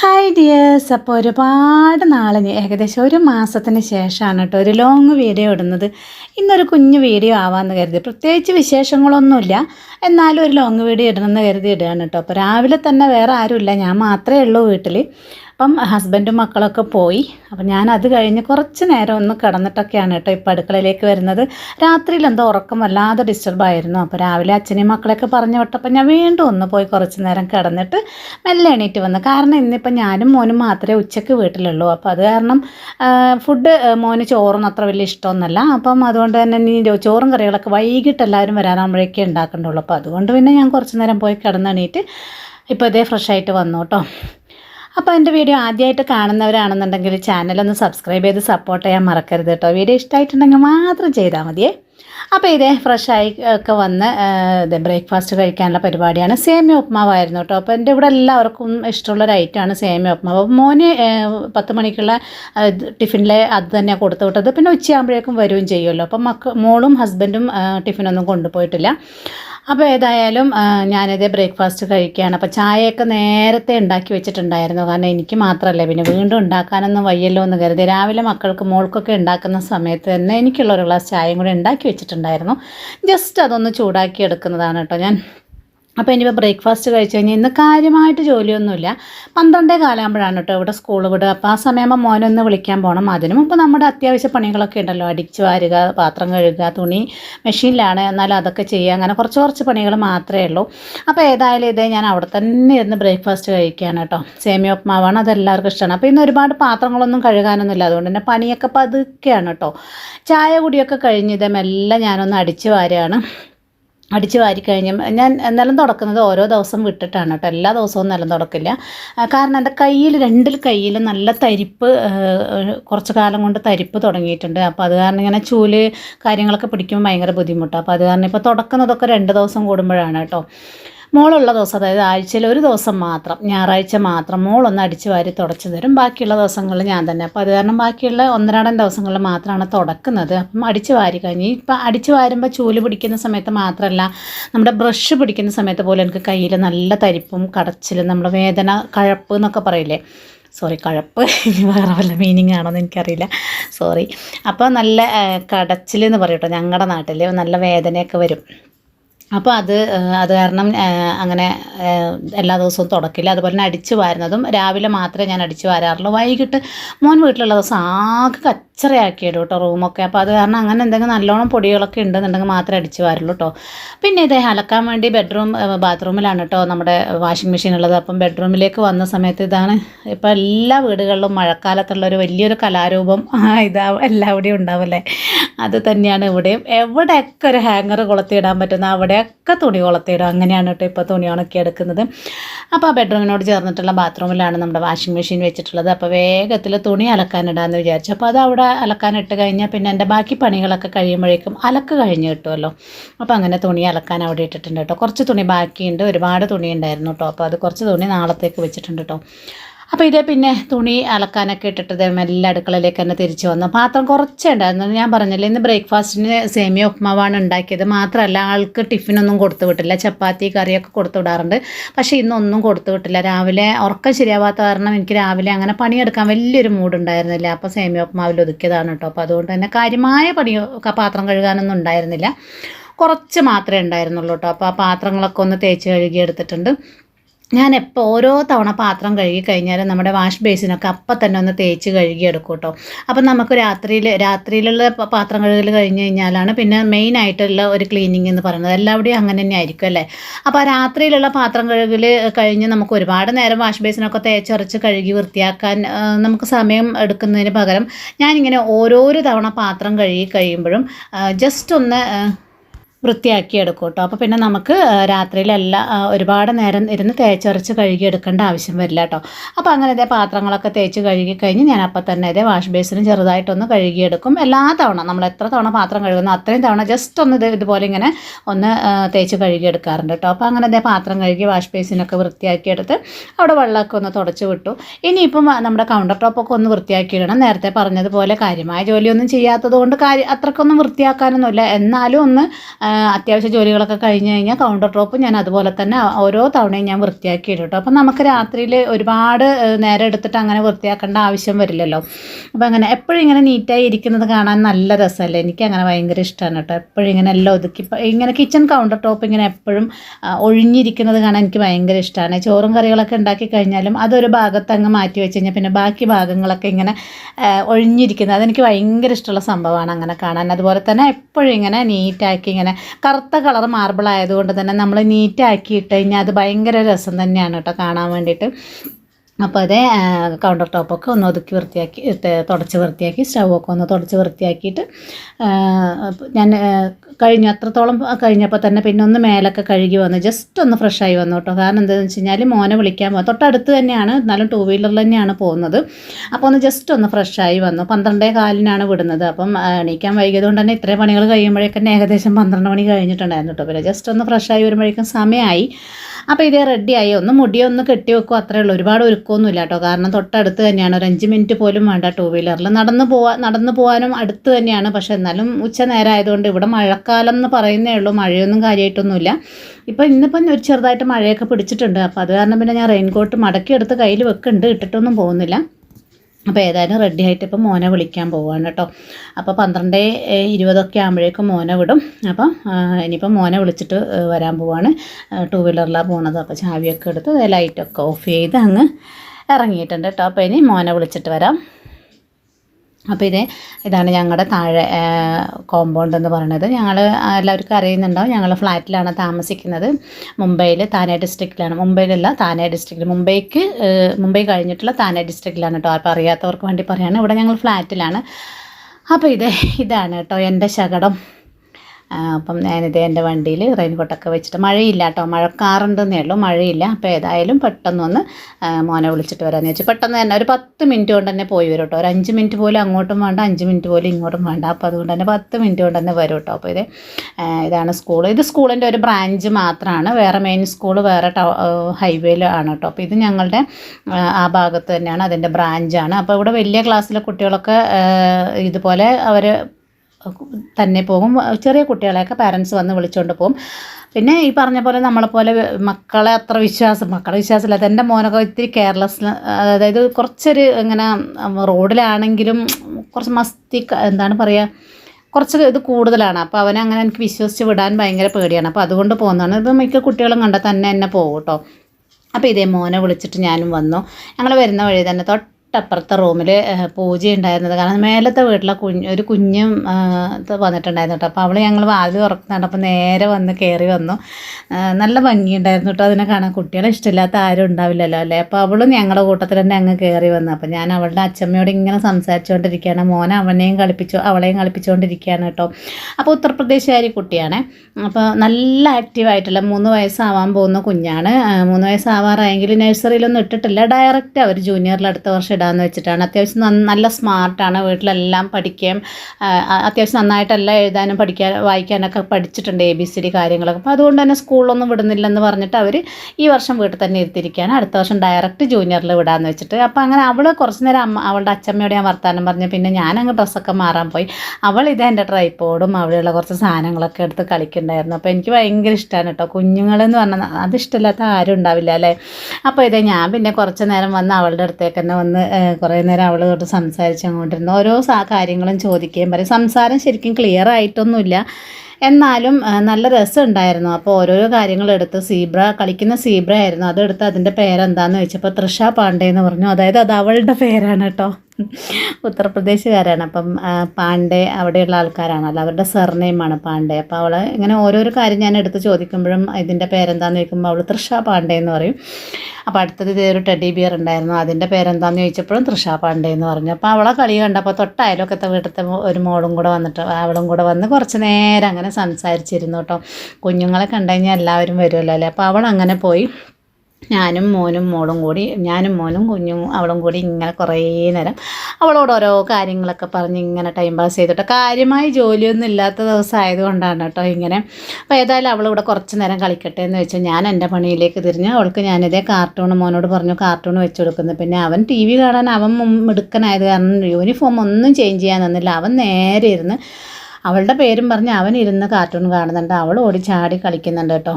Hi dears അപ്പോൾ ഒരുപാട് നാളിന് ഏകദേശം ഒരു മാസത്തിന് ശേഷമാണ് കേട്ടോ ഒരു ലോങ് വീഡിയോ ഇടുന്നത്. ഇന്നൊരു കുഞ്ഞു വീഡിയോ ആവാമെന്ന് കരുതി. പ്രത്യേകിച്ച് വിശേഷങ്ങളൊന്നുമില്ല. എന്നാലും ഒരു ലോങ് വീഡിയോ ഇടണമെന്ന് കരുതി ഇടുകയാണ് കേട്ടോ അപ്പോൾ രാവിലെ തന്നെ വേറെ ആരുമില്ല. ഞാൻ മാത്രമേ ഉള്ളൂ വീട്ടിൽ അപ്പം ഹസ്ബൻഡും മക്കളൊക്കെ പോയി. അപ്പം ഞാൻ അത് കഴിഞ്ഞ് കുറച്ച് നേരം ഒന്ന് കിടന്നിട്ടൊക്കെയാണ് കേട്ടോ ഇപ്പോൾ അടുക്കളയിലേക്ക് വരുന്നത്. രാത്രിയിൽ എന്തോ ഉറക്കം വല്ലാതെ ഡിസ്റ്റർബ് ആയിരുന്നു. അപ്പോൾ രാവിലെ അച്ഛനെയും മക്കളെയൊക്കെ പറഞ്ഞു വിട്ടപ്പോൾ ഞാൻ വീണ്ടും ഒന്ന് പോയി കുറച്ച് നേരം കിടന്നിട്ട് മെല്ലെ എണീറ്റ് വന്നു. കാരണം ഇന്നിപ്പോൾ ഞാനും മോനും മാത്രമേ ഉച്ചയ്ക്ക് വീട്ടിലുള്ളൂ. അപ്പോൾ അത് കാരണം ഫുഡ് മോന് ചോറൊന്നും അത്ര വലിയ ഇഷ്ടമൊന്നുമല്ല. അപ്പം അതുകൊണ്ട് തന്നെ ഇനി ചോറും കറികളൊക്കെ വൈകിട്ട് എല്ലാവരും വരാനാകുമ്പോഴേക്കേ ഉണ്ടാക്കേണ്ടുള്ളൂ. അപ്പോൾ അതുകൊണ്ട് പിന്നെ ഞാൻ കുറച്ച് നേരം പോയി കിടന്നെണീറ്റ് ഇപ്പോൾ ഇതേ ഫ്രഷായിട്ട് വന്നു കേട്ടോ. അപ്പോൾ എന്റെ വീഡിയോ ആദ്യമായിട്ട് കാണുന്നവരാണെന്നുണ്ടെങ്കിൽ ചാനലൊന്ന് സബ്സ്ക്രൈബ് ചെയ്ത് സപ്പോർട്ട് ചെയ്യാൻ മറക്കരുത് കേട്ടോ വീഡിയോ ഇഷ്ടമായിട്ടുണ്ടെങ്കിൽ മാത്രം ചെയ്താൽ മതിയേ. അപ്പോൾ ഇതേ ഫ്രഷായി ഒക്കെ വന്ന് ഇത് ബ്രേക്ക്ഫാസ്റ്റ് കഴിക്കാനുള്ള പരിപാടിയാണ്. സേമിയ ഉപ്മാവായിരുന്നു കേട്ടോ അപ്പോൾ എന്റെ ഇവിടെ എല്ലാവർക്കും ഇഷ്ടമുള്ള ഒരു ഐറ്റമാണ് സേമിയ ഉപ്മാവ്. മോന് പത്ത് മണിക്കുള്ള ടിഫിനിലെ അത് തന്നെ കൊടുത്തു വിട്ടത്. പിന്നെ ഉച്ചയാകുമ്പോഴേക്കും വരികയും ചെയ്യുമല്ലോ അപ്പം മക്ക മോളും ഹസ്ബൻഡും ടിഫിനൊന്നും കൊണ്ടുപോയിട്ടില്ല. അപ്പോൾ ഏതായാലും ഞാനിത് ബ്രേക്ക്ഫാസ്റ്റ് കഴിക്കുകയാണ്. അപ്പോൾ ചായയൊക്കെ നേരത്തെ ഉണ്ടാക്കി വെച്ചിട്ടുണ്ടായിരുന്നു. കാരണം എനിക്ക് മാത്രമല്ല പിന്നെ വീണ്ടും ഉണ്ടാക്കാനൊന്നും വയ്യല്ലോ എന്ന് കരുതി. രാവിലെ മക്കൾക്ക് മോൾക്കൊക്കെ ഉണ്ടാക്കുന്ന സമയത്ത് തന്നെ എനിക്കുള്ള ഒരു ഗ്ലാസ് ചായയും കൂടി ഉണ്ടാക്കി വെച്ചിട്ടുണ്ടായിരുന്നു. ജസ്റ്റ് അതൊന്ന് ചൂടാക്കി എടുക്കുന്നതാണ് കേട്ടോ ഞാൻ. അപ്പോൾ ഇനിയിപ്പോൾ ബ്രേക്ക്ഫാസ്റ്റ് കഴിച്ച് കഴിഞ്ഞാൽ ഇന്ന് കാര്യമായിട്ട് ജോലിയൊന്നുമില്ല. പന്ത്രണ്ടേ കാലാകുമ്പോഴാണ് കേട്ടോ ഇവിടെ സ്കൂൾ വിടുക. അപ്പോൾ ആ സമയമാകുമ്പോൾ മോനൊന്ന് വിളിക്കാൻ പോകണം അതിന് മുമ്പ് നമ്മുടെ അത്യാവശ്യ പണികളൊക്കെ ഉണ്ടല്ലോ. അടിച്ച് വാരുക പാത്രം കഴുകുക തുണി മെഷീനിലാണ്. എന്നാലും അതൊക്കെ ചെയ്യുക. അങ്ങനെ കുറച്ച് കുറച്ച് പണികൾ മാത്രമേ ഉള്ളൂ. അപ്പോൾ ഏതായാലും ഇതേ ഞാൻ അവിടെ തന്നെ ഇരുന്ന് ബ്രേക്ക്ഫാസ്റ്റ് കഴിക്കുകയാണ് കേട്ടോ. സേമിയ ഉപ്മാവാണ്. അതെല്ലാവർക്കും ഇഷ്ടമാണ്. അപ്പോൾ ഇന്ന് ഒരുപാട് പാത്രങ്ങളൊന്നും കഴുകാനൊന്നുമില്ല. അതുകൊണ്ട് തന്നെ പണിയൊക്കെ പതുക്കെയാണ് കേട്ടോ. ചായ കുടിയൊക്കെ കഴിഞ്ഞ് ഇതേ മെല്ലെ ഞാനൊന്ന് അടിച്ച് വാരുകയാണ്. അടിച്ച് വാരിക്കഴിഞ്ഞ് ഞാൻ നിലം തുടക്കുന്നത് ഓരോ ദിവസം വിട്ടിട്ടാണ് കേട്ടോ. എല്ലാ ദിവസവും നിലം തുടക്കില്ല കാരണം എന്റെ കയ്യിൽ രണ്ടിൽ കയ്യിൽ നല്ല തരിപ്പ് കുറച്ച് കാലം കൊണ്ട് തരിപ്പ് തുടങ്ങിയിട്ടുണ്ട്. അപ്പോൾ അത് കാരണം ഇങ്ങനെ ചൂൽ കാര്യങ്ങളൊക്കെ പിടിക്കുമ്പോൾ ഭയങ്കര ബുദ്ധിമുട്ടാണ്. അപ്പോൾ അത് കാരണം ഇപ്പോൾ തുടക്കുന്നതൊക്കെ രണ്ട് ദിവസം കൂടുമ്പോഴാണ് കേട്ടോ. മോളുള്ള ദിവസം അതായത് ആഴ്ചയിൽ ഒരു ദിവസം മാത്രം ഞായറാഴ്ച മാത്രം മോളൊന്ന് അടിച്ച് വാരി തുടച്ച് തരും. ബാക്കിയുള്ള ദിവസങ്ങളിൽ ഞാൻ തന്നെ. അപ്പോൾ അത് കാരണം ബാക്കിയുള്ള ഒന്നരാടൻ ദിവസങ്ങളിൽ മാത്രമാണ് തുടക്കുന്നത്. അപ്പം അടിച്ച് വാരി കഴിഞ്ഞ് ഇപ്പം അടിച്ച് വാരുമ്പോൾ ചൂൽ പിടിക്കുന്ന സമയത്ത് മാത്രമല്ല നമ്മുടെ ബ്രഷ് പിടിക്കുന്ന സമയത്ത് പോലും എനിക്ക് കയ്യിൽ നല്ല തരിപ്പും കടച്ചിലും നമ്മുടെ വേദന കഴപ്പ് എന്നൊക്കെ പറയില്ലേ? സോറി കഴപ്പ്. ഇനി വേറെ വല്ല മീനിങ് ആണോ എന്ന് എനിക്കറിയില്ല. സോറി. അപ്പോൾ നല്ല കടച്ചിൽ എന്ന് പറയട്ടോ ഞങ്ങളുടെ നാട്ടിൽ നല്ല വേദനയൊക്കെ വരും. അപ്പോൾ അത് അത് കാരണം അങ്ങനെ എല്ലാ ദിവസവും തുടക്കില്ല. അതുപോലെ തന്നെ അടിച്ചു വാരുന്നതും രാവിലെ മാത്രമേ ഞാൻ അടിച്ചു വാരാറുള്ളൂ. വൈകിട്ട് മോൻ വീട്ടിലുള്ള ദിവസം ആകെ കച്ചറയാക്കിയിടും കേട്ടോ റൂമൊക്കെ. അപ്പോൾ അത് കാരണം അങ്ങനെ എന്തെങ്കിലും നല്ലോണം പൊടികളൊക്കെ ഉണ്ടെന്നുണ്ടെങ്കിൽ മാത്രമേ അടിച്ച് വാരുള്ളൂ കേട്ടോ പിന്നെ ഇത് അലക്കാൻ വേണ്ടി ബെഡ്റൂം ബാത്റൂമിലാണ് കേട്ടോ നമ്മുടെ വാഷിംഗ് മെഷീൻ ഉള്ളത്. അപ്പം ബെഡ്റൂമിലേക്ക് വന്ന സമയത്ത് ഇതാണ് ഇപ്പോൾ എല്ലാ വീടുകളിലും മഴക്കാലത്തുള്ള ഒരു വലിയൊരു കലാരൂപം. ഇതാ എല്ലാവിടെയും ഉണ്ടാവില്ലേ? അത് തന്നെയാണ് ഇവിടെയും. എവിടെയൊക്കെ ഒരു ഹാങ്ങർ കൊളത്തിയിടാൻ പറ്റുന്ന അവിടെയൊക്കെ തുണി കൊളത്തിയിടും. അങ്ങനെയാണ് കേട്ടോ ഇപ്പോൾ തുണി ഉണക്കി എടുക്കുന്നത്. അപ്പോൾ ആ ബെഡ്റൂമിനോട് ചേർന്നിട്ടുള്ള ബാത്റൂമിലാണ് നമ്മുടെ വാഷിംഗ് മെഷീൻ വെച്ചിട്ടുള്ളത്. അപ്പോൾ വേഗത്തിൽ തുണി അലക്കാനിടാമെന്ന് വിചാരിച്ചു. അപ്പോൾ അത് അവിടെ അലക്കാനിട്ട് കഴിഞ്ഞാൽ പിന്നെ എന്റെ ബാക്കി പണികളൊക്കെ കഴിയുമ്പോഴേക്കും അലക്ക് കഴിഞ്ഞ് കിട്ടുമല്ലോ. അപ്പോൾ അങ്ങനെ തുണി അലക്കാൻ അവിടെ ഇട്ടിട്ടുണ്ട് കേട്ടോ. കുറച്ച് തുണി ബാക്കിയുണ്ട്. ഒരുപാട് തുണി ഉണ്ടായിരുന്നു കേട്ടോ. അപ്പോൾ അത് കുറച്ച് തുണി നാളത്തേക്ക് വെച്ചിട്ടുണ്ട് കേട്ടോ. അപ്പോൾ ഇതേ പിന്നെ തുണി അലക്കാനൊക്കെ ഇട്ടിട്ട് മെല്ലെ അടുക്കളയിലേക്ക് തന്നെ തിരിച്ചു വന്നു. പാത്രം കുറച്ചേ ഉണ്ടായിരുന്നു. ഞാൻ പറഞ്ഞില്ലേ ഇന്ന് ബ്രേക്ക്ഫാസ്റ്റിന് സേമിയ ഉപ്മാവാണ് ഉണ്ടാക്കിയത്. മാത്രമല്ല ആൾക്ക് ടിഫിനൊന്നും കൊടുത്തു വിട്ടില്ല. ചപ്പാത്തി കറിയൊക്കെ കൊടുത്തു വിടാറുണ്ട്. പക്ഷേ ഇന്നൊന്നും കൊടുത്തു വിട്ടില്ല. രാവിലെ ഉറക്കം ശരിയാവാത്ത കാരണം എനിക്ക് രാവിലെ അങ്ങനെ പണിയെടുക്കാൻ വലിയൊരു മൂഡ് ഉണ്ടായിരുന്നില്ല അപ്പോൾ സേമിയ ഉപ്മാവിൽ ഒതുക്കിയതാണ് കേട്ടോ. അപ്പോൾ അതുകൊണ്ട് തന്നെ കാര്യമായ പണി പാത്രം കഴുകാനൊന്നും ഉണ്ടായിരുന്നില്ല. കുറച്ച് മാത്രമേ ഉണ്ടായിരുന്നുള്ളൂ കേട്ടോ. അപ്പോൾ ആ പാത്രങ്ങളൊക്കെ ഒന്ന് തേച്ച് കഴുകി എടുത്തിട്ടുണ്ട്. ഞാൻ എപ്പോൾ ഓരോ തവണ പാത്രം കഴുകി കഴിഞ്ഞാലും നമ്മുടെ വാഷ് ബേസിനൊക്കെ അപ്പം തന്നെ ഒന്ന് തേച്ച് കഴുകിയെടുക്കും കേട്ടോ അപ്പം നമുക്ക് രാത്രിയിൽ രാത്രിയിലുള്ള പാത്രം കഴുകൽ കഴിഞ്ഞ് കഴിഞ്ഞാലാണ് പിന്നെ മെയിൻ ആയിട്ടുള്ള ഒരു ക്ലീനിങ് എന്ന് പറയുന്നത്. എല്ലാവിടെയും അങ്ങനെ തന്നെ ആയിരിക്കും അല്ലേ? അപ്പോൾ രാത്രിയിലുള്ള പാത്രം കഴുകൽ കഴിഞ്ഞ് നമുക്ക് ഒരുപാട് നേരം വാഷ് ബേസിനൊക്കെ തേച്ചൊരച്ച് കഴുകി വൃത്തിയാക്കാൻ നമുക്ക് സമയം എടുക്കുന്നതിന് പകരം ഞാനിങ്ങനെ ഓരോരോ തവണ പാത്രം കഴുകി കഴിയുമ്പോഴും ജസ്റ്റ് ഒന്ന് വൃത്തിയാക്കി എടുക്കും കേട്ടോ. അപ്പോൾ പിന്നെ നമുക്ക് രാത്രിയിലല്ല ഒരുപാട് നേരം ഇരുന്ന് തേച്ചുറച്ച് കഴുകി എടുക്കേണ്ട ആവശ്യം വരില്ല കേട്ടോ. അപ്പോൾ അങ്ങനെ ഇതേ പാത്രങ്ങളൊക്കെ തേച്ച് കഴുകി കഴിഞ്ഞ് ഞാൻ അപ്പം തന്നെ ഇതേ വാഷ് ബേസിന് ചെറുതായിട്ടൊന്ന് കഴുകിയെടുക്കും എല്ലാ തവണ നമ്മൾ എത്ര തവണ പാത്രം കഴുകുന്നു അത്രയും തവണ ജസ്റ്റ് ഒന്ന് ഇത് ഇതുപോലെ ഇങ്ങനെ ഒന്ന് തേച്ച് കഴുകി എടുക്കാറുണ്ട് കേട്ടോ. അപ്പോൾ അങ്ങനെ ഇതേ പാത്രം കഴുകി വാഷ് ബേസിനൊക്കെ വൃത്തിയാക്കി എടുത്ത് അവിടെ വെള്ളമൊക്കെ ഒന്ന് തുടച്ച് വിട്ടു. ഇനിയിപ്പം നമ്മുടെ കൗണ്ടർ ടോപ്പൊക്കെ ഒന്ന് വൃത്തിയാക്കി ഇടണം. നേരത്തെ പറഞ്ഞതുപോലെ കാര്യമായ ജോലിയൊന്നും ചെയ്യാത്തത് കൊണ്ട് കാര്യം അത്രക്കൊന്നും വൃത്തിയാക്കാനൊന്നുമില്ല. എന്നാലും ഒന്ന് അത്യാവശ്യ ജോലികളൊക്കെ കഴിഞ്ഞ് കഴിഞ്ഞാൽ കൗണ്ടർ ടോപ്പ് ഞാൻ അതുപോലെ തന്നെ ഓരോ തവണയും ഞാൻ വൃത്തിയാക്കി ഇടും കേട്ടോ അപ്പം നമുക്ക് രാത്രിയിൽ ഒരുപാട് നേരം എടുത്തിട്ട് അങ്ങനെ വൃത്തിയാക്കേണ്ട ആവശ്യം വരില്ലല്ലോ. അപ്പം അങ്ങനെ എപ്പോഴും ഇങ്ങനെ നീറ്റായി ഇരിക്കുന്നത് കാണാൻ നല്ല രസമല്ലേ എനിക്ക് അങ്ങനെ ഭയങ്കര ഇഷ്ടമാണ് കേട്ടോ എപ്പോഴും ഇങ്ങനെ എല്ലാം ഒതുക്കി ഇങ്ങനെ കിച്ചൺ കൗണ്ടർ ടോപ്പ് ഇങ്ങനെ എപ്പോഴും ഒഴിഞ്ഞിരിക്കുന്നത് കാണാൻ എനിക്ക് ഭയങ്കര ഇഷ്ടമാണ് ചോറും കറികളൊക്കെ ഉണ്ടാക്കി കഴിഞ്ഞാലും അതൊരു ഭാഗത്ത് അങ്ങ് മാറ്റി വെച്ച് കഴിഞ്ഞാൽ പിന്നെ ബാക്കി ഭാഗങ്ങളൊക്കെ ഇങ്ങനെ ഒഴിഞ്ഞിരിക്കുന്നത് അതെനിക്ക് ഭയങ്കര ഇഷ്ടമുള്ള സംഭവമാണ് അങ്ങനെ കാണാൻ. അതുപോലെ തന്നെ എപ്പോഴും ഇങ്ങനെ നീറ്റാക്കി ഇങ്ങനെ കറുത്ത കളർ മാർബിൾ ആയതുകൊണ്ട് തന്നെ നമ്മൾ നീറ്റാക്കി ഇട്ട് കഴിഞ്ഞാൽ അത് ഭയങ്കര രസം തന്നെയാണ് കേട്ടോ കാണാൻ വേണ്ടിയിട്ട്. അപ്പോൾ അതേ കൗണ്ടർ ടോപ്പൊക്കെ ഒന്ന് ഒതുക്കി വൃത്തിയാക്കി തുടച്ച് വൃത്തിയാക്കി സ്റ്റൗവൊക്കെ ഒന്ന് തുടച്ച് വൃത്തിയാക്കിയിട്ട് ഞാൻ കഴിഞ്ഞു. അത്രത്തോളം കഴിഞ്ഞപ്പോൾ തന്നെ പിന്നെ ഒന്ന് മേലൊക്കെ കഴുകി വന്നു ജസ്റ്റ് ഒന്ന് ഫ്രഷായി വന്നു കേട്ടോ. കാരണം എന്താണെന്ന് വെച്ച് കഴിഞ്ഞാൽ മോനെ വിളിക്കാൻ പോകും തൊട്ടടുത്ത് തന്നെയാണ് എന്നാലും ടൂ വീലറിൽ തന്നെയാണ് പോകുന്നത്. അപ്പോൾ ഒന്ന് ജസ്റ്റ് ഒന്ന് ഫ്രഷായി വന്നു. പന്ത്രണ്ടേ കാലിനാണ് വിടുന്നത്. അപ്പം എണീക്കാൻ വൈകിയത് കൊണ്ട് തന്നെ ഇത്രയും പണികൾ കഴിയുമ്പോഴേക്കും ഏകദേശം പന്ത്രണ്ട് മണി കഴിഞ്ഞിട്ടുണ്ടായിരുന്നു കേട്ടോ. പിന്നെ ജസ്റ്റ് ഒന്ന് ഫ്രഷായി വരുമ്പോഴേക്കും സമയമായി അപ്പോൾ ഇതേ റെഡിയായി ഒന്ന് മുടിയൊന്ന് കെട്ടി വെക്കും അത്രേ ഉള്ളൂ. ഒരുപാട് ഒരുക്കമൊന്നുമില്ല കേട്ടോ കാരണം തൊട്ടടുത്ത് തന്നെയാണ്. ഒരു അഞ്ച് മിനിറ്റ് പോലും വേണ്ട ടൂ വീലറിൽ നടന്നു പോവാ നടന്നു പോകാനും അടുത്ത് തന്നെയാണ്. പക്ഷേ എന്നാലും ഉച്ച നേരം ആയതുകൊണ്ട് ഇവിടെ മഴക്കാലം എന്ന് പറയുന്നേ ഉള്ളൂ. മഴയൊന്നും കാര്യമായിട്ടൊന്നുമില്ല ഇപ്പോൾ ഇന്നിപ്പം ഒരു ചെറുതായിട്ട് മഴയൊക്കെ പിടിച്ചിട്ടുണ്ട്. അപ്പോൾ അത് കാരണം പിന്നെ ഞാൻ റെയിൻകോട്ട് മടക്കി എടുത്ത് കയ്യിൽ വെക്കുന്നുണ്ട്. ഇട്ടിട്ടൊന്നും പോകുന്നില്ല. അപ്പോൾ ഏതായാലും റെഡി ആയിട്ട് ഇപ്പോൾ മോനെ വിളിക്കാൻ പോവാണ് കേട്ടോ. അപ്പോൾ പന്ത്രണ്ട് ഇരുപതൊക്കെ ആകുമ്പോഴേക്കും മോനെ വിടും. അപ്പോൾ ഇനിയിപ്പോൾ മോനെ വിളിച്ചിട്ട് വരാൻ പോവാണ്. ടൂ വീലറിലാണ് പോണത്. അപ്പോൾ ചാവിയൊക്കെ എടുത്ത് ലൈറ്റൊക്കെ ഓഫ് ചെയ്ത് അങ്ങ് ഇറങ്ങിയിട്ടുണ്ട് കേട്ടോ. അപ്പോൾ ഇനി മോനെ വിളിച്ചിട്ട് വരാം. അപ്പോൾ ഇത് ഇതാണ് ഞങ്ങളുടെ താഴെ കോമ്പൗണ്ട് എന്ന് പറയുന്നത് ഞങ്ങൾ എല്ലാവർക്കും അറിയുന്നുണ്ടാവും. ഞങ്ങൾ ഫ്ലാറ്റിലാണ് താമസിക്കുന്നത്. മുംബൈയിൽ താനെ ഡിസ്ട്രിക്റ്റിലാണ് മുംബൈയിലല്ല താനെ ഡിസ്ട്രിക്റ്റ് മുംബൈക്ക് മുംബൈ കഴിഞ്ഞിട്ടുള്ള താനെ ഡിസ്ട്രിക്റ്റിലാണ് കേട്ടോ അപ്പോൾ അറിയാത്തവർക്ക് വേണ്ടി പറയുകയാണ് ഇവിടെ ഞങ്ങൾ ഫ്ലാറ്റിലാണ്. അപ്പോൾ ഇത് ഇതാണ് കേട്ടോ എന്റെ ശകടം. അപ്പം ഞാനിത് എന്റെ വണ്ടിയിൽ റെയിൻകോട്ടൊക്കെ വെച്ചിട്ട് മഴയില്ല കേട്ടോ. മഴക്കാറുണ്ടെന്നേ ഉള്ളൂ. മഴയില്ല. അപ്പോൾ ഏതായാലും പെട്ടെന്ന് ഒന്ന് മോനെ വിളിച്ചിട്ട് വരാമെന്ന് വെച്ചു പെട്ടെന്ന് തന്നെ ഒരു പത്ത് മിനിറ്റ് കൊണ്ട് തന്നെ പോയി വരും കേട്ടോ. ഒരു അഞ്ച് മിനിറ്റ് പോലും അങ്ങോട്ടും വേണ്ട അഞ്ച് മിനിറ്റ് പോലും ഇങ്ങോട്ടും വേണ്ട. അപ്പോൾ അതുകൊണ്ട് തന്നെ പത്ത് മിനിറ്റ് കൊണ്ട് തന്നെ വരും കേട്ടോ. അപ്പോൾ ഇത് ഇതാണ് സ്കൂൾ. ഇത് സ്കൂളിന്റെ ഒരു ബ്രാഞ്ച് മാത്രമാണ്. വേറെ മെയിൻ സ്കൂൾ വേറെ ടൗ ഹൈവേയിലാണ് കേട്ടോ. അപ്പോൾ ഇത് ഞങ്ങളുടെ ആ ഭാഗത്ത് തന്നെയാണ് അതിന്റെ ബ്രാഞ്ചാണ്. അപ്പോൾ ഇവിടെ വലിയ ക്ലാസ്സിലെ കുട്ടികളൊക്കെ ഇതുപോലെ അവർ തന്നെ പോകും. ചെറിയ കുട്ടികളെയൊക്കെ പാരൻസ് വന്ന് വിളിച്ചുകൊണ്ട് പോകും. പിന്നെ ഈ പറഞ്ഞ പോലെ നമ്മളെപ്പോലെ മക്കളെ അത്ര വിശ്വാസം മക്കളെ വിശ്വാസമില്ലാത്ത എന്റെ മോനൊക്കെ ഒത്തിരി കെയർലെസ് അതായത് കുറച്ചൊരു ഇങ്ങനെ റോഡിലാണെങ്കിലും കുറച്ച് മസ്തി എന്താണ് പറയുക കുറച്ച് ഇത് കൂടുതലാണ്. അപ്പോൾ അവനെ അങ്ങനെ എനിക്ക് വിശ്വസിച്ച് വിടാൻ ഭയങ്കര പേടിയാണ്. അപ്പോൾ അതുകൊണ്ട് പോകുന്നതാണ്. ഇപ്പം മിക്ക കുട്ടികളും കണ്ടാൽ തന്നെ എന്നെ പോകും കേട്ടോ അപ്പോൾ ഇതേ മോനെ വിളിച്ചിട്ട് ഞാനും വന്നു. ഞങ്ങൾ വരുന്ന വഴി തന്നെ തൊട്ടപ്പുറത്തെ റൂമിൽ പൂജ ഉണ്ടായിരുന്നത് കാരണം മേലത്തെ വീട്ടിലെ കുഞ്ഞ് ഒരു കുഞ്ഞും വന്നിട്ടുണ്ടായിരുന്നു കേട്ടോ. അപ്പോൾ അവൾ ഞങ്ങൾ വാതിൽ തുറക്കുന്നുണ്ട്. അപ്പോൾ നേരെ വന്ന് കയറി വന്നു. നല്ല ഭംഗിയുണ്ടായിരുന്നു കേട്ടോ അതിനെ കാണാൻ. കുട്ടികളെ ഇഷ്ടമില്ലാത്ത ആരും ഉണ്ടാവില്ലല്ലോ അല്ലേ? അപ്പോൾ അവളും ഞങ്ങളുടെ കൂട്ടത്തിൽ തന്നെ അങ്ങ് കയറി വന്നു. അപ്പോൾ ഞാൻ അവളുടെ അച്ഛമ്മയോട് ഇങ്ങനെ സംസാരിച്ചുകൊണ്ടിരിക്കുകയാണ്. മോനെ അവനെയും കളിപ്പിച്ചു അവളെയും കളിപ്പിച്ചുകൊണ്ടിരിക്കുകയാണ് കേട്ടോ. അപ്പോൾ ഉത്തർപ്രദേശുകാരി കുട്ടിയാണ്. അപ്പോൾ നല്ല ആക്റ്റീവായിട്ടുള്ള മൂന്ന് വയസ്സാവാൻ പോകുന്ന കുഞ്ഞാണ്. മൂന്ന് വയസ്സാവാറായെങ്കിൽ നഴ്സറിയിലൊന്നും ഇട്ടിട്ടില്ല. ഡയറക്റ്റ് അവർ ജൂനിയറിൽ അടുത്ത വർഷം ഇടാമെന്ന് വെച്ചിട്ടാണ്. അത്യാവശ്യം നല്ല സ്മാർട്ടാണ് വീട്ടിലെല്ലാം പഠിക്കുകയും അത്യാവശ്യം നന്നായിട്ടെല്ലാം എഴുതാനും പഠിക്കാൻ വായിക്കാനൊക്കെ പഠിച്ചിട്ടുണ്ട് എ ബി സി ഡി കാര്യങ്ങളൊക്കെ. അപ്പോൾ അതുകൊണ്ട് തന്നെ സ്കൂളിലൊന്നും വിടുന്നില്ലെന്ന് പറഞ്ഞിട്ട് അവർ ഈ വർഷം വീട്ടിൽ തന്നെ ഇരുത്തിയിരിക്കുകയാണ്. അടുത്ത വർഷം ഡയറക്റ്റ് ജൂനിയറിൽ വിടാമെന്ന് വെച്ചിട്ട്. അപ്പോൾ അങ്ങനെ അവൾ കുറച്ച് നേരം അമ്മ അവളുടെ അച്ഛമ്മയോട് ഞാൻ വർത്താനം പറഞ്ഞു. പിന്നെ ഞാനങ്ങ് ഡ്രസ്സൊക്കെ മാറാൻ പോയി. അവൾ ഇത് എന്റെ ട്രൈപ്പോഡും അവിടെയുള്ള കുറച്ച് സാധനങ്ങളൊക്കെ എടുത്ത് കളിക്കുന്നുണ്ടായിരുന്നു. അപ്പോൾ എനിക്ക് ഭയങ്കര ഇഷ്ടമാണ് കേട്ടോ. കുഞ്ഞുങ്ങളെന്ന് പറഞ്ഞാൽ അതിഷ്ടമില്ലാത്ത ആരും ഉണ്ടാവില്ല അല്ലേ? അപ്പോൾ ഇതേ ഞാൻ പിന്നെ കുറച്ച് നേരം വന്ന് അവളുടെ അടുത്തേക്ക് തന്നെ വന്ന് കുറേ നേരം അവളോട് സംസാരിച്ച് അങ്ങോട്ടിരുന്നു ഓരോ കാര്യങ്ങളും ചോദിക്കുകയും പറയും. സംസാരം ശരിക്കും ക്ലിയർ ആയിട്ടൊന്നുമില്ല. എന്നാലും നല്ല രസമുണ്ടായിരുന്നു. അപ്പോൾ ഓരോരോ കാര്യങ്ങൾ എടുത്ത് സീബ്ര കളിക്കുന്ന സീബ്ര ആയിരുന്നു അതെടുത്ത് അതിന്റെ പേരെന്താന്ന് ചോദിച്ചപ്പോൾ തൃഷ പാണ്ഡേ എന്ന് പറഞ്ഞു. അതായത് അത് അവളുടെ പേരാണ് കേട്ടോ. ഉത്തർപ്രദേശുകാരാണ്. അപ്പം പാണ്ഡെ അവിടെയുള്ള ആൾക്കാരാണല്ലോ. അവരുടെ സർനെയിമാണ് പാണ്ഡെ. അപ്പോൾ അവൾ ഇങ്ങനെ ഓരോരോ കാര്യം ഞാൻ എടുത്ത് ചോദിക്കുമ്പോഴും ഇതിന്റെ പേരെന്താന്ന് ചോദിക്കുമ്പോൾ അവൾ തൃഷ പാണ്ഡെ എന്ന് പറയും. അപ്പോൾ അടുത്തത് ഇതേ ഒരു ടെഡി ബിയർ ഉണ്ടായിരുന്നു. അതിന്റെ പേരെന്താന്ന് ചോദിച്ചപ്പോഴും തൃഷ പാണ്ഡെ എന്ന് പറഞ്ഞു. അപ്പോൾ അവളെ കളി കണ്ടപ്പോൾ തൊട്ട അയലൊക്കത്തെ വീട്ടിലത്തെ ഒരു മോളും കൂടെ വന്നിട്ട് അവളും കൂടെ വന്ന് കുറച്ച് നേരം അങ്ങനെ സംസാരിച്ചിരുന്നു കേട്ടോ. കുഞ്ഞുങ്ങളെ കണ്ടു കഴിഞ്ഞാൽ എല്ലാവരും വരുമല്ലോ അല്ലേ? അപ്പോൾ അവൾ അങ്ങനെ പോയി. ഞാനും മോനും മോളും കൂടി ഞാനും മോനും കുഞ്ഞും അവളും കൂടി ഇങ്ങനെ കുറേ നേരം അവളോട് ഓരോ കാര്യങ്ങളൊക്കെ പറഞ്ഞ് ഇങ്ങനെ ടൈം പാസ് ചെയ്തിട്ട് കാര്യമായി ജോലിയൊന്നും ഇല്ലാത്ത ദിവസം ആയതുകൊണ്ടാണ് കേട്ടോ ഇങ്ങനെ. അപ്പോൾ ഏതായാലും അവളിവിടെ കുറച്ച് നേരം കളിക്കട്ടെ എന്ന് വെച്ചാൽ ഞാൻ എന്റെ പണിയിലേക്ക് തിരിഞ്ഞ് അവൾക്ക് ഞാനിതേ കാർട്ടൂൺ മോനോട് പറഞ്ഞു കാർട്ടൂൺ വെച്ച് കൊടുക്കുന്നത് പിന്നെ അവൻ ടി വി കാണാൻ അവൻ മിടുക്കനായത് കാരണം യൂണിഫോം ഒന്നും ചേഞ്ച് ചെയ്യാൻ തന്നില്ല അവൻ നേരെ ഇരുന്ന് അവളുടെ പേരും പറഞ്ഞ് അവൻ ഇരുന്ന് കാർട്ടൂൺ കാണുന്നുണ്ട്. അവൾ ഓടി ചാടി കളിക്കുന്നുണ്ട് കേട്ടോ.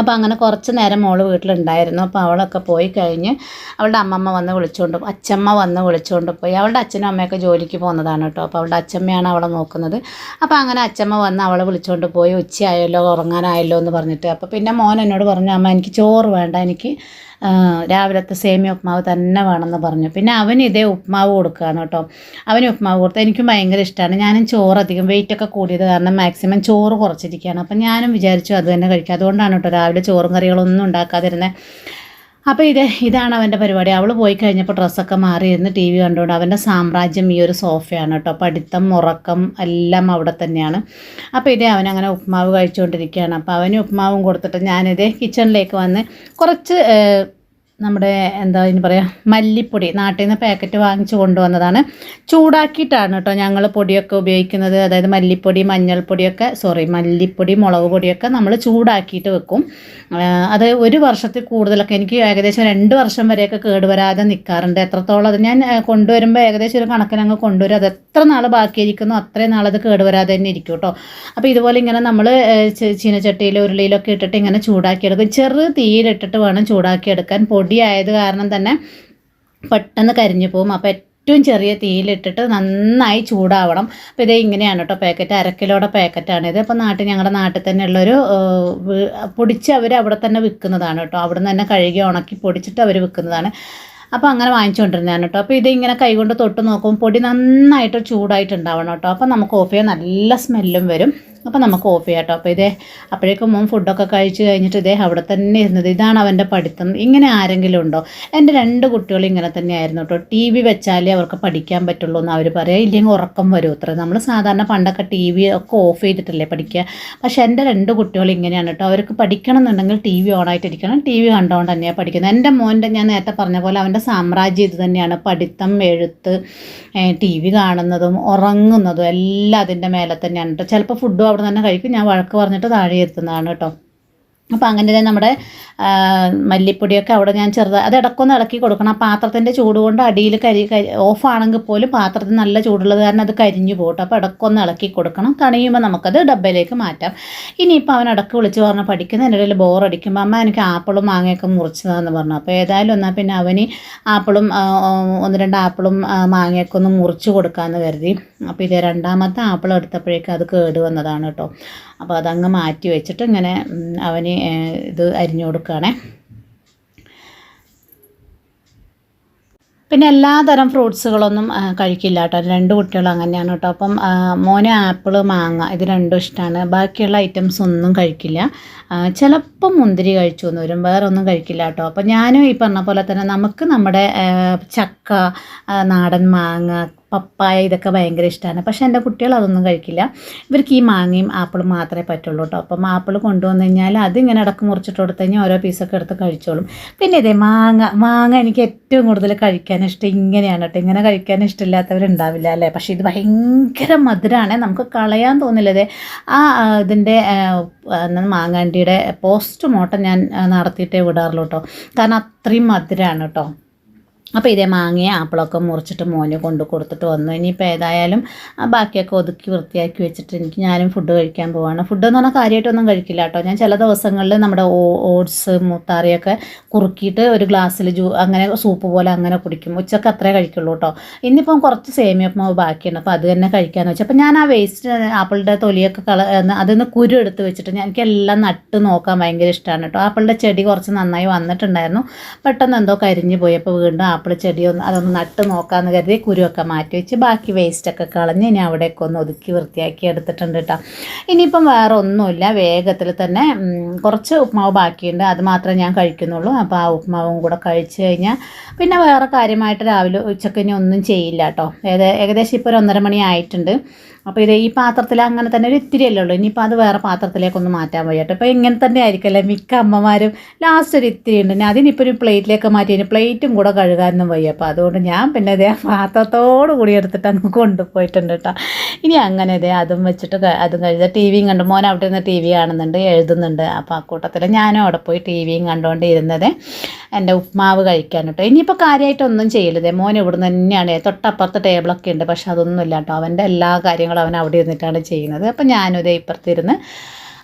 അപ്പോൾ അങ്ങനെ കുറച്ച് നേരം മോൾ വീട്ടിലുണ്ടായിരുന്നു. അപ്പോൾ അവളൊക്കെ പോയി കഴിഞ്ഞ് അവളുടെ അമ്മമ്മ വന്ന് വിളിച്ചുകൊണ്ട് അച്ഛമ്മ വന്ന് വിളിച്ചുകൊണ്ട് പോയി. അവളുടെ അച്ഛനും അമ്മയൊക്കെ ജോലിക്ക് പോകുന്നതാണ് കേട്ടോ. അപ്പോൾ അവളുടെ അച്ഛമ്മയാണ് അവളെ നോക്കുന്നത്. അപ്പോൾ അങ്ങനെ അച്ഛമ്മ വന്ന് അവളെ വിളിച്ചുകൊണ്ട് പോയി. ഉച്ചയായല്ലോ ഉറങ്ങാനായല്ലോ എന്ന് പറഞ്ഞിട്ട്. അപ്പോൾ പിന്നെ മോൻ എന്നോട് പറഞ്ഞു അമ്മ എനിക്ക് ചോറ് വേണ്ട. എനിക്ക് രാവിലത്തെ സേമിയ ഉപ്മാവ് തന്നെ വേണമെന്ന് പറഞ്ഞു. പിന്നെ അവന് ഇതേ ഉപ്മാവ് കൊടുക്കുകയാണ് കേട്ടോ. അവന് ഉപ്മാവ് കൊടുത്ത് എനിക്കും ഭയങ്കര ഇഷ്ടമാണ് ഞാനും ചോറ് അധികം വെയിറ്റൊക്കെ കൂടിയത് കാരണം മാക്സിമം ചോറ് കുറച്ചിരിക്കുകയാണ്. അപ്പം ഞാനും വിചാരിച്ചു അത് തന്നെ കഴിക്കുക അതുകൊണ്ടാണ് കേട്ടോ രാവിലെ ചോറും കറികളൊന്നും ഉണ്ടാക്കാതിരുന്നത് അപ്പോൾ ഇത് ഇതാണ് അവന്റെ പരിപാടി. അവൾ പോയി കഴിഞ്ഞപ്പോൾ ഡ്രസ്സൊക്കെ മാറിയിരുന്ന് ടി വി കണ്ടുകൊണ്ട് അവന്റെ സാമ്രാജ്യം ഈ ഒരു സോഫയാണ് കേട്ടോ. പഠിത്തം ഉറക്കം എല്ലാം അവിടെ തന്നെയാണ്. അപ്പോൾ ഇതേ അവനങ്ങനെ ഉപ്മാവ് കഴിച്ചുകൊണ്ടിരിക്കുകയാണ് അപ്പോൾ അവന് ഉപ്മാവും കൊടുത്തിട്ട് ഞാനിത് കിച്ചണിലേക്ക് വന്ന് കുറച്ച് നമ്മുടെ എന്താ ഇനി പറയുക മല്ലിപ്പൊടി നാട്ടിൽ നിന്ന് പാക്കറ്റ് വാങ്ങിച്ച് കൊണ്ടുവന്നതാണ്. ചൂടാക്കിയിട്ടാണ് കേട്ടോ ഞങ്ങൾ പൊടിയൊക്കെ ഉപയോഗിക്കുന്നത്. അതായത് മല്ലിപ്പൊടി മഞ്ഞൾപ്പൊടിയൊക്കെ സോറി മല്ലിപ്പൊടി മുളക് പൊടിയൊക്കെ നമ്മൾ ചൂടാക്കിയിട്ട് വെക്കും. അത് ഒരു വർഷത്തിൽ കൂടുതലൊക്കെ എനിക്ക് ഏകദേശം രണ്ട് വർഷം വരെയൊക്കെ കേടുവരാതെ നിൽക്കാറുണ്ട് എത്രത്തോളം അത് ഞാൻ കൊണ്ടുവരുമ്പോൾ ഏകദേശം ഒരു കണക്കിന് അങ്ങ് കൊണ്ടുവരും. അത് എത്ര നാൾ ബാക്കിയിരിക്കുന്നു അത്രയും നാൾ അത് കേടുവരാതെ തന്നെ ഇരിക്കും കേട്ടോ. അപ്പോൾ ഇതുപോലെ ഇങ്ങനെ നമ്മൾ ചീനച്ചട്ടിയിൽ ഉരുളിയിലൊക്കെ ഇട്ടിട്ട് ഇങ്ങനെ ചൂടാക്കിയെടുക്കും. ചെറു തീയിലിട്ടിട്ട് വേണം ചൂടാക്കിയെടുക്കാൻ. പൊടിയായത് കാരണം തന്നെ പെട്ടെന്ന് കരിഞ്ഞു പോകും അപ്പോൾ ഏറ്റവും ചെറിയ തീയിലിട്ടിട്ട് നന്നായി ചൂടാവണം. അപ്പോൾ ഇതേ ഇങ്ങനെയാണ് കേട്ടോ പാക്കറ്റ്. അരക്കിലോടെ പാക്കറ്റാണ് ഇത്. അപ്പോൾ നാട്ടിൽ ഞങ്ങളുടെ നാട്ടിൽ തന്നെ ഉള്ളൊരു പൊടിച്ച് അവർ അവിടെ തന്നെ വിൽക്കുന്നതാണ് കേട്ടോ അവിടെ നിന്ന് തന്നെ കഴുകി ഉണക്കി പൊടിച്ചിട്ട് അവർ വിൽക്കുന്നതാണ് അപ്പോൾ അങ്ങനെ വാങ്ങിച്ചുകൊണ്ടിരുന്നതാണ് കേട്ടോ അപ്പോൾ ഇതിങ്ങനെ കൈകൊണ്ട് തൊട്ട് നോക്കുമ്പോൾ പൊടി നന്നായിട്ട് ചൂടായിട്ടുണ്ടാവണം കേട്ടോ അപ്പോൾ നമുക്ക് ഓഫ് ചെയ്യാൻ നല്ല സ്മെല്ലും വരും. അപ്പോൾ നമുക്ക് ഓഫ് ചെയ്യാം കേട്ടോ അപ്പോൾ ഇതേ അപ്പോഴേക്കും മോൻ ഫുഡൊക്കെ കഴിച്ച് കഴിഞ്ഞിട്ട് ഇതേ അവിടെ തന്നെ ഇരുന്നത്. ഇതാണ് അവന്റെ പഠിത്തം. ഇങ്ങനെ ആരെങ്കിലും ഉണ്ടോ? എന്റെ രണ്ട് കുട്ടികൾ ഇങ്ങനെ തന്നെയായിരുന്നു കേട്ടോ ടി വി വെച്ചാലേ അവർക്ക് പഠിക്കാൻ പറ്റുള്ളൂ എന്ന് അവർ പറയുക ഇല്ലെങ്കിൽ ഉറക്കം വരും അത്ര. നമ്മൾ സാധാരണ പണ്ടൊക്കെ ടി വി ഒക്കെ ഓഫ് ചെയ്തിട്ടല്ലേ പഠിക്കുക. പക്ഷെ എന്റെ രണ്ട് കുട്ടികൾ ഇങ്ങനെയാണ് കേട്ടോ അവർക്ക് പഠിക്കണം എന്നുണ്ടെങ്കിൽ ടി വി ഓണായിട്ടിരിക്കണം ടി വി കണ്ടുകൊണ്ട് തന്നെയാണ് പഠിക്കുന്നത്. എന്റെ മോന്റെ ഞാൻ നേരത്തെ പറഞ്ഞ പോലെ അവന്റെ സാമ്രാജ്യം ഇത് തന്നെയാണ്. പഠിത്തം എഴുത്ത് ടി വി കാണുന്നതും ഉറങ്ങുന്നതും എല്ലാം അതിന്റെ മേലെ തന്നെയാണ് കേട്ടോ ചിലപ്പോൾ ഫുഡും അവിടെ നിന്ന് തന്നെ കഴിക്കും. ഞാൻ വഴക്ക് പറഞ്ഞിട്ട് താഴെ എത്തുന്നതാണ് കേട്ടോ. അപ്പോൾ അങ്ങനെ തന്നെ നമ്മുടെ മല്ലിപ്പൊടിയൊക്കെ അവിടെ ഞാൻ ചെറുത് അത് ഇടക്കൊന്ന് ഇളക്കി കൊടുക്കണം. ആ പാത്രത്തിന്റെ ചൂട് കൊണ്ട് അടിയിൽ കരി കരി ഓഫാണെങ്കിൽ പോലും പാത്രത്തിൽ നല്ല ചൂടുള്ളത് കാരണം അത് കരിഞ്ഞു പോകട്ടെ. അപ്പോൾ ഇടക്കൊന്ന് ഇളക്കി കൊടുക്കണം. തണിയുമ്പോൾ നമുക്കത് ഡബ്ബയിലേക്ക് മാറ്റാം. ഇനിയിപ്പോൾ അവൻ ഇടയ്ക്ക് വിളിച്ച് പഠിക്കുന്ന പഠിക്കുന്നതിന്റെ ഇടയിൽ ബോറടിക്കുമ്പോൾ അമ്മ എനിക്ക് ആപ്പിളും മാങ്ങയൊക്കെ മുറിച്ചതാന്ന് പറഞ്ഞു. അപ്പോൾ ഏതായാലും എന്നാൽ പിന്നെ അവന് ആപ്പിളും ഒന്ന് രണ്ട് ആപ്പിളും മാങ്ങയൊക്കെ ഒന്ന് മുറിച്ച് കൊടുക്കാമെന്ന് കരുതി. അപ്പോൾ ഇത് രണ്ടാമത്തെ ആപ്പിൾ എടുത്തപ്പോഴേക്കും അത് കേട് വന്നതാണ് കേട്ടോ. അപ്പോൾ അതങ്ങ് മാറ്റി വെച്ചിട്ട് ഇങ്ങനെ അവന് ഇത് അരിഞ്ഞു കൊടുക്കുകയാണേ. പിന്നെ എല്ലാതരം ഫ്രൂട്ട്സുകളൊന്നും കഴിക്കില്ല കേട്ടോ. രണ്ട് കുട്ടികളും അങ്ങനെയാണ് കേട്ടോ. അപ്പം മോന് ആപ്പിൾ മാങ്ങ ഇത് രണ്ടും ഇഷ്ടമാണ് ബാക്കിയുള്ള ഐറ്റംസ് ഒന്നും കഴിക്കില്ല. ചിലപ്പം മുന്തിരി കഴിച്ചു എന്ന് വരും. വേറെ ഒന്നും കഴിക്കില്ല കേട്ടോ. അപ്പം ഞാനും ഈ പറഞ്ഞ പോലെ തന്നെ നമുക്ക് നമ്മുടെ ചക്ക നാടൻ മാങ്ങ പപ്പായ ഇതൊക്കെ ഭയങ്കര ഇഷ്ടമാണ് പക്ഷെ എന്റെ കുട്ടികൾ അതൊന്നും കഴിക്കില്ല. ഇവർക്ക് ഈ മാങ്ങയും ആപ്പിളും മാത്രമേ പറ്റുള്ളൂ കേട്ടോ അപ്പം ആപ്പിൾ കൊണ്ടുവന്നു കഴിഞ്ഞാൽ അതിങ്ങനെ ഇടയ്ക്ക് മുറിച്ചിട്ട് കൊടുത്തു കഴിഞ്ഞാൽ ഓരോ പീസൊക്കെ എടുത്ത് കഴിച്ചോളും. പിന്നെ ഇതേ മാങ്ങ മാങ്ങ എനിക്ക് ഏറ്റവും കൂടുതൽ കഴിക്കാൻ ഇഷ്ടം ഇങ്ങനെയാണ് കേട്ടോ ഇങ്ങനെ കഴിക്കാൻ ഇഷ്ടമില്ലാത്തവരുണ്ടാവില്ല അല്ലേ? പക്ഷെ ഇത് ഭയങ്കര മധുരമാണ് നമുക്ക് കളയാൻ തോന്നില്ലത് ആ ഇതിന്റെ മാങ്ങാണ്ടിയുടെ പോസ്റ്റ് മോട്ടം ഞാൻ നടത്തിയിട്ടേ വിടാറുള്ളൂ കേട്ടോ കാരണം അത്രയും മധുരമാണ് കേട്ടോ അപ്പോൾ ഇതേ മാങ്ങയും ആപ്പിളൊക്കെ മുറിച്ചിട്ട് മോന് കൊണ്ട് കൊടുത്തിട്ട് വന്നു. ഇനിയിപ്പോൾ ഏതായാലും ആ ബാക്കിയൊക്കെ ഒതുക്കി വൃത്തിയാക്കി വെച്ചിട്ട് എനിക്ക് ഞാനും ഫുഡ് കഴിക്കാൻ പോവാണ്. ഫുഡ് എന്ന് പറഞ്ഞാൽ കാര്യമായിട്ടൊന്നും കഴിക്കില്ല കേട്ടോ. ഞാൻ ചില ദിവസങ്ങളിൽ നമ്മുടെ ഓട്സ് മുത്താറിയൊക്കെ കുറുക്കിയിട്ട് ഒരു ഗ്ലാസ്സിൽ ജൂ അങ്ങനെ സൂപ്പ് പോലെ അങ്ങനെ കുടിക്കും. ഉച്ചയ്ക്ക് അത്രേ കഴിക്കുള്ളൂ കേട്ടോ. ഇന്നിപ്പം കുറച്ച് സേമിയപ്പം ബാക്കിയുണ്ട്. അപ്പോൾ അത് തന്നെ കഴിക്കാമെന്ന് വെച്ചു. അപ്പോൾ ഞാൻ ആ വേസ്റ്റ് ആപ്പിളിന്റെ തൊലിയൊക്കെ കള അതിന്ന് കുരു എടുത്ത് വെച്ചിട്ട് ഞാൻ എനിക്കെല്ലാം നട്ട് നോക്കാൻ ഭയങ്കര ഇഷ്ടമാണ് കേട്ടോ. ആപ്പിളിന്റെ ചെടി കുറച്ച് നന്നായി വന്നിട്ടുണ്ടായിരുന്നു. പെട്ടെന്ന് എന്തോ കരിഞ്ഞു പോയി. അപ്പോൾ വീണ്ടും ആപ്പിൾ ചെടി ഒന്ന് അതൊന്ന് നട്ട് നോക്കാമെന്ന് കരുതി കുരുവൊക്കെ മാറ്റി വെച്ച് ബാക്കി വേസ്റ്റൊക്കെ കളഞ്ഞ് ഇനി അവിടെയൊക്കെ ഒന്ന് ഒതുക്കി വൃത്തിയാക്കി എടുത്തിട്ടുണ്ട് കേട്ടോ ഇനിയിപ്പം വേറെ ഒന്നുമില്ല. വേഗത്തിൽ തന്നെ കുറച്ച് ഉപ്മാവ് ബാക്കിയുണ്ട്. അത് മാത്രമേ ഞാൻ കഴിക്കുന്നുള്ളൂ. അപ്പോൾ ആ ഉപ്മാവും കൂടെ കഴിച്ചു കഴിഞ്ഞാൽ പിന്നെ വേറെ കാര്യമായിട്ട് രാവിലെ ഉച്ചയ്ക്ക് ഇനി ഒന്നും ചെയ്യില്ല കേട്ടോ ഏകദേശം ഇപ്പോൾ ഒരു ഒന്നര മണി ആയിട്ടുണ്ട്. അപ്പോൾ ഇത് ഈ പാത്രത്തിൽ അങ്ങനെ തന്നെ ഒരു ഇത്തിരി അല്ലേ ഉള്ളൂ. ഇനിയിപ്പോൾ അത് വേറെ പാത്രത്തിലേക്കൊന്ന് മാറ്റാൻ വയ്യട്ടെ ഇപ്പോൾ ഇങ്ങനെ തന്നെ ആയിരിക്കല്ലേ മിക്ക അമ്മമാരും ലാസ്റ്റ് ഒരു ഇത്തിരി ഉണ്ട്. ഞാൻ അതിനിപ്പോൾ ഒരു പ്ലേറ്റിലേക്ക് മാറ്റി ഇനി പ്ലേറ്റും കൂടെ കഴുകാനൊന്നും വയ്യ. അപ്പോൾ അതുകൊണ്ട് ഞാൻ പിന്നെ ഇതേ പാത്രത്തോട് കൂടി എടുത്തിട്ട് അങ്ങ് കൊണ്ടുപോയിട്ടുണ്ട് കേട്ടോ. ഇനി അങ്ങനെ ഇതേ അതും വെച്ചിട്ട് അതും കഴുകുക ടി വിയും കണ്ടു. മോൻ അവിടെ നിന്ന് ടി വി കാണുന്നുണ്ട് എഴുതുന്നുണ്ട്. അപ്പോൾ ആ കൂട്ടത്തിൽ ഞാനും അവിടെ പോയി ടി വിയും കണ്ടുകൊണ്ട് ഇരുന്നത് എന്റെ ഉപ്മാവ് കഴിക്കാൻ കേട്ടോ. ഇനിയിപ്പോൾ കാര്യമായിട്ടൊന്നും ചെയ്യരുതേ. മോൻ ഇവിടുന്ന് തന്നെയാണ്. തൊട്ടപ്പുറത്ത് ടേബിളൊക്കെ ഉണ്ട്. പക്ഷെ അതൊന്നുമില്ല കേട്ടോ. അവന്റെ എല്ലാ കാര്യങ്ങളും അവൻ അവിടെ ഇരുന്നിട്ടാണ് ചെയ്യുന്നത്. അപ്പം ഞാനും ഇതേ ഇപ്പുറത്തിരുന്ന്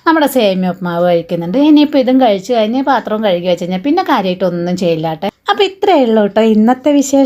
നമ്മുടെ സേമിയ ഉപ്മാവ് കഴിക്കുന്നുണ്ട്. ഇനിയിപ്പോൾ ഇതും കഴിച്ചു കഴിഞ്ഞ് പാത്രവും കഴുകി വെച്ച് കഴിഞ്ഞാൽ പിന്നെ കാര്യമായിട്ടൊന്നും ചെയ്യില്ലാട്ടെ. അപ്പോൾ ഇത്രയേ ഉള്ളൂ കേട്ടോ ഇന്നത്തെ വിശേഷം.